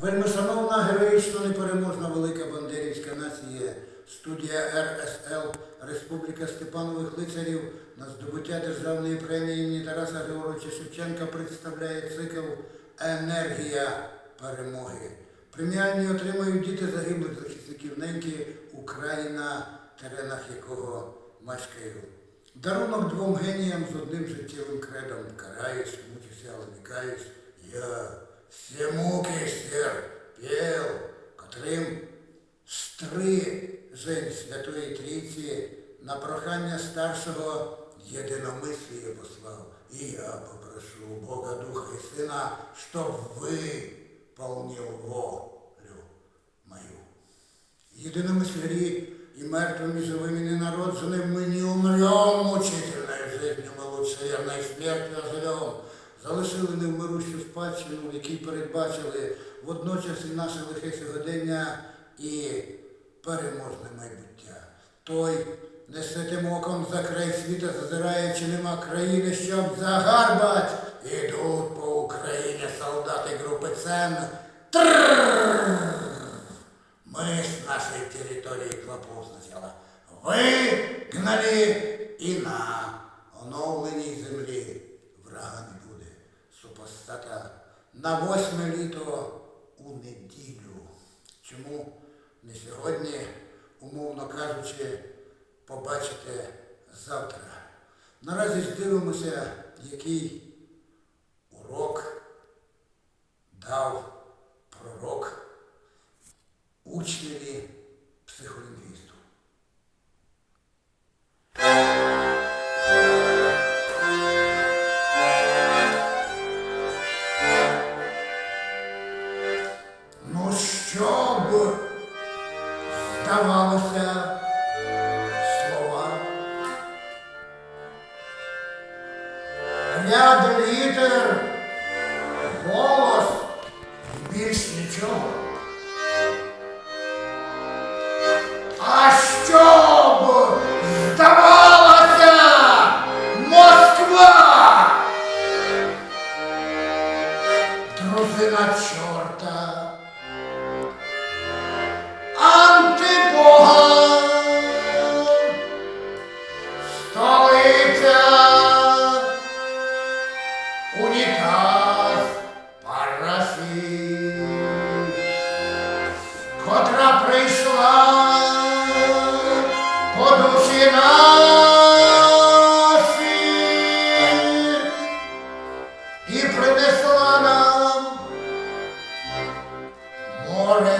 Вельмишановна героїчно непереможна велика бандерівська нація, студія РСЛ Республіка Степанових лицарів на здобуття державної премії імені Тараса Григоровича Шевченка представляє цикл Енергія перемоги. Преміальні отримують діти загиблих захисників неньки Україна, теренах якого мешкаю. Дарунок двом геніям з одним життєвим кредом. Караюсь, мучуся, але не. Я все муки на прохання старшого єдиномислія послав. І я попрошу Бога Духа і Сина, щоб виповнив волю мою. Единомыслери и мертвыми живыми ненародженным мы не умрем мучительной жизнью, мы лучше верной смертью оживем. Залишили невмирущу спадщину, в якій передбачили водночас і наше лихе сьогодення і переможне майбуття. Той неситим оком за край світа зазирає, чи нема країни, щоб загарбать. Ідуть по Україні солдати групи ЦЕН. Мы с нашей территории клопов сначала вигнали і на оновленій землі врага не буде. Супостата на восьме літо у неділю. Чому не сьогодні, умовно кажучи, побачите завтра. Наразі ж дивимося, який урок дав пророк учневі Ряд літер, голос більш нічого. А щоб здавалося Москва! Дружина чорта, Hrvatski, kotra prešla poduši naši i prenesla nam more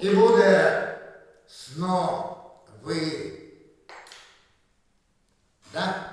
і буде сновид. Так?